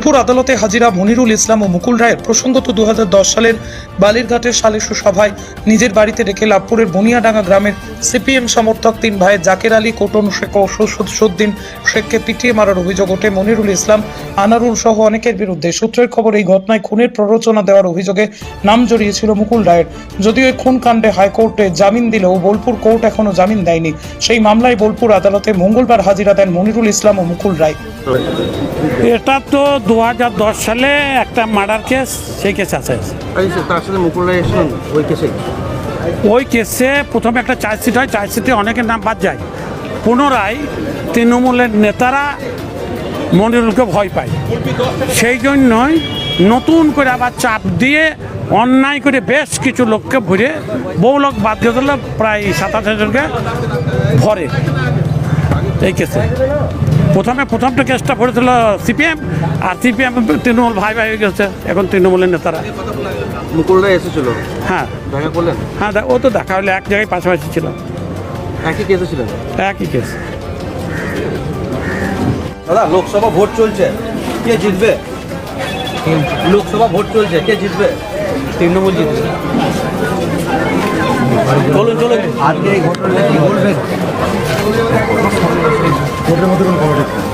বোলপুর আদালতে হাজিরা মনিরুল ইসলাম ও মুকুল রায়ের প্রসঙ্গত দু সালের বালিরঘাটের সালেসু সভায় নিজের বাড়িতে রেখে লাভপুরের বনিয়াডাঙ্গা গ্রামের সিপিএম সমর্থক তিন ভাই জাকের আলী কোটন শেখ ও সুদ্দিন শেখকে পিটিয়ে মারার অভিযোগ ওঠে মনিরুল ইসলাম, আনারুল সহ অনেকের বিরুদ্ধে। সূত্রের খবর, এই ঘটনায় খুনের প্ররোচনা দেওয়ার অভিযোগে নাম জড়িয়েছিল মুকুল রায়ের। যদিও এই খুন কাণ্ডে হাইকোর্টে জামিন দিলেও বোলপুর কোর্ট এখনও জামিন দেয়নি। সেই মামলায় বোলপুর আদালতে মঙ্গলবার হাজিরা দেন মনিরুল ইসলাম ও মুকুল রায়। এটা তো দু হাজার দশ সালে একটা মার্ডার কেস সেই কেস আছে। তার সাথে মুকুল রায় ওই কেসে? ওই কেসে প্রথমে একটা চার্জশিট হয় চার্জশিটে অনেকের নাম বাদ যায়। পুনরায় তৃণমূলের নেতারা মনিরুলকে ভয় পায়। সেই জন্যই নতুন করে আবার চাপ দিয়ে অন্যায় করে বেশ কিছু লোককে ভরে বহু লোক বাদ দিয়ে দিল প্রায় সাতাশ হাজারকে ভরে। এই কেসে প্রথমে প্রথমটা কেসটা পড়েছিল সিপিএম আর সিপিএম তৃণমূল ভাই ভাই হয়ে গেছে এখন তৃণমূলের নেতারা। মুকুল রায় এসেছিল? হ্যাঁ। দেখা করলেন? হ্যাঁ দে- ও তো দেখা হলে এক জায়গায় পাশাপাশি ছিল। একই কেসে ছিলেন? একই কেস দাদা লোকসভা ভোট চলছে। কে জিতবে? লোকসভা ভোট চলছে কে জিতবে? তৃণমূল জিতবে। চলুন চলুন। আজকে এই ঘটনা কি বলবেন? ভোটের মধ্যে কোনো কমিটি